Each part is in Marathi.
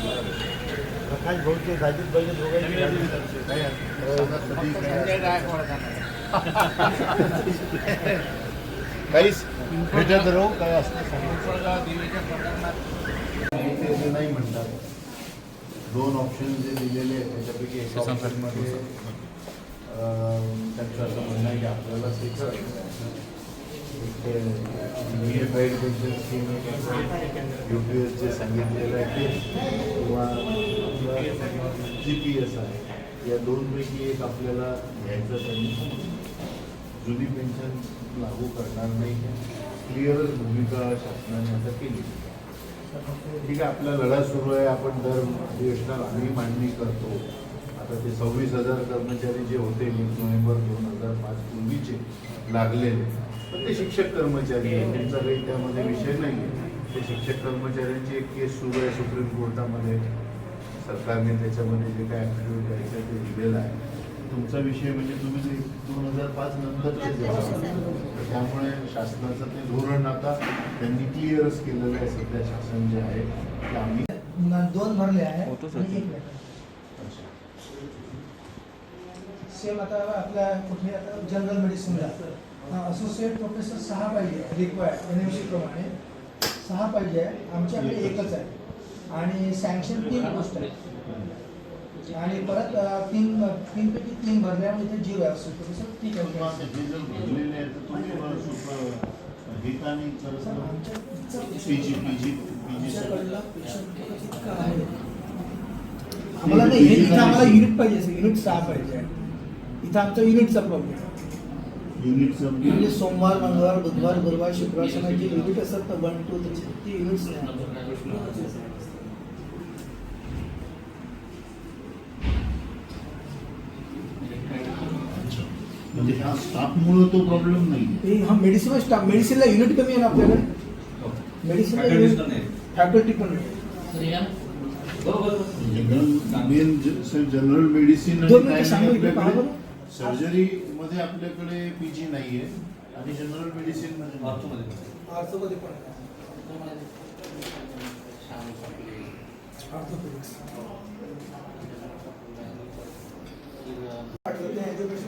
प्रकाश भाऊचे साजिद भाईचे दोघांची गाडी चालते. काय सणासुदी, काय काहीच भेटत राहू काय असतं ते नाही म्हणतात दोन ऑप्शन जे दिलेले आहेत त्याच्यापैकी एका ऑप्शनमध्ये त्यांचं असं म्हणणं आहे की आपल्याला unified pension scheme U P S जे सांगितलेलं आहे ते किंवा जी पी एस आहे. या दोनपैकी एक आपल्याला घ्यायचं त्यांनी जुनी पेन्शन लागू करणार नाही क्लिअरच भूमिका शासनाने आता केली. ठीक आहे आपला लढा सुरू आहे. आपण दर अधिवेशनात आम्ही मांडणी करतो. आता ते सव्वीस हजार कर्मचारी जे होते वीस नोव्हेंबर दोन हजार पाच पूर्वीचे लागलेले पण ते शिक्षक कर्मचारी आहे त्यांचा काही त्यामध्ये विषय नाही आहे. ते शिक्षक कर्मचाऱ्यांची एक केस सुरू आहे सुप्रीम कोर्टामध्ये सरकारने त्याच्यामध्ये जे काय ॲफिडेविट द्यायचं ते दिलेलं आहे. तुमचा विषय म्हणजे तुम्ही ते दोन हजार पाच नंतरचे तर त्यामुळे शासनाचं ते धोरण आता त्यांनी क्लिअरच केलेलं आहे. सध्या शासन जे आहे ते आम्ही न- दोन भरले आहे. सेम आता. आपल्या कुठे आता जनरल मेडिसिनला असोसिएट प्रोफेसर सहा पाहिजे रिक्वायर्ड एन एम सी प्रमाणे. सहा पाहिजे आहे आमच्याकडे एकच. आहे. आणि सँक्शन तीन पोस्ट आहे. आणि परत अ, तीन तीनपैकी तीन भरल्यामुळे इथे जीव आहे. असो प्रोफेसर ठीक आहे. हे. आम्हाला नाही हे इथं आम्हाला युनिट पाहिजे युनिट सहा पाहिजे. इथं आमचा युनिटचा प्रॉब्लेम आहे. युनिटचं म्हणजे सोमवार मंगळवार बुधवार गुरुवार शुक्रवार शनिवार जे युनिट असतात ना वन टू थ्री ते युनिट्स म्हणजे ह्या स्टाफमुळं तो प्रॉब्लेम नाही ते हा मेडिसिन स्टाफ मेडिसिनला युनिट कमी आहे ना आपल्याकडे? मेडिसिनला युनिट फॅकल्टी पण नाही. जनरल मेन जनरल मेडिसिन दोन सर्जरी मध्ये आपल्याकडे पीजी नाहीये आणि जनरल मेडिसिनमध्ये नाही. आर्थोमध्ये पण आहे. Orthopedics.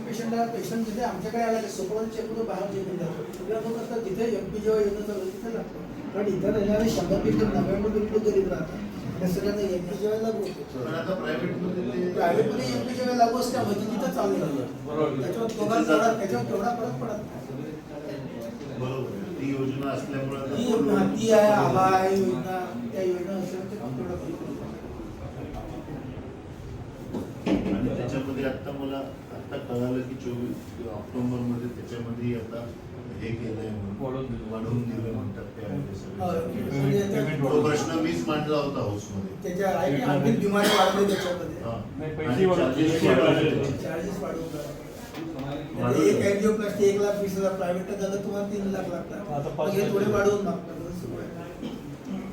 पेशंटला पेशंट जिथे आमच्याकडे आला सुपरवाईज चेक बाहेर चेक जातो सगळ्या लोक असतात जिथे एम पी जेव्हा येणं चालू तिथे लागतो कारण इथं येणारे शंभर पेशंट नव्याण्णव पेशंट गरीब राहतात त्या सगळ्यांना एम पी जेव्हा लागू होतो. ते प्रायव्हेटमध्ये एम पी जेव्हा लागू असते म्हणजे तिथं चालू झालं. त्याच्यावर तेवढा त्याच्यावर तेवढा फरक पडत नाही. बरोबर. आहे. ती योजना असल्यामुळे ती योजना ती आहे आभा योजना असल्यामुळे तेवढा फरक पडतो. आणि त्याच्यामध्ये आता मला आता कळालं की चोवीस ऑक्टोबरमध्ये त्याच्यामध्ये आता हे केलंय म्हणून वाढवून दिलं म्हणतात हा, त्यावेळेस म्हणजे तो प्रश्न मीच मांडला होता हाऊसमध्ये त्याच्या आहे की आणखी बिमारी वाढली त्याच्यामध्ये हा. नाही, पैसे आणि वाढवले. charges पैसे वाढवले. वाढवले. चार्जेस वाढवून टाका. वाढवलं. आता एक एक लाख वीस हजार प्रायव्हेट झालं तुम्हाला तीन लाख लागतात हे लाख. थोडे वाढवून मागतात.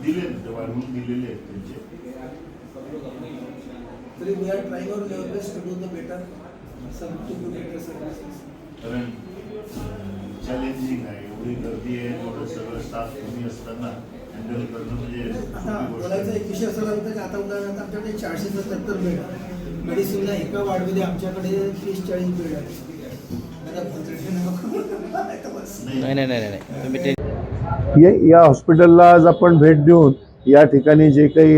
दिले ना ते वाढवून दिलेले आहेत त्यांचे तरी we are trying our level best to do the better कारण चॅलेंजिंग आहे. एवढी गर्दी आहे एवढं सगळं स्टाफ कमी असताना हँडल करणं म्हणजे आता बोलायचा. एक विषय असा लागतो की आता उदाहरणार्थ आमच्याकडे चारशे सत्तर बेड आहे मेडिसिनला एका वाढमध्ये आमच्याकडे तीस चाळीस बेड आहे. नाही. नाही नाही नाही या या हॉस्पिटलला आज आपण भेट देऊन या ठिकाणी जे काही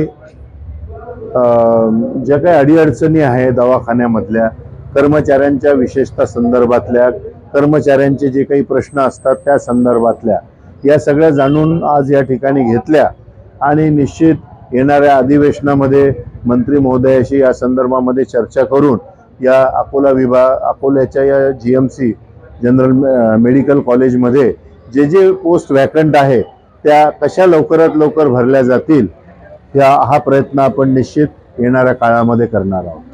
अं, ज्या काही अडीअडचणी आहे दवाखान्यामधल्या कर्मचाऱ्यांच्या विशेषता संदर्भातल्या कर्मचाऱ्यांचे जे काही प्रश्न असतात त्या संदर्भातल्या. या सगळ्या जाणून आज या ठिकाणी घेतल्या आणि निश्चित येणाऱ्या अधिवेशनामध्ये मंत्री महोदयाशी या संदर्भामध्ये चर्चा करून या अकोला विभाग अकोल्याच्या या G M C general medical कॉलेजमध्ये जे जे पोस्ट वॅकंट आहे त्या कशा लवकरात लवकर भरल्या जातील या हा प्रयत्न आपण निश्चित येणाऱ्या काळामध्ये करणार आहोत.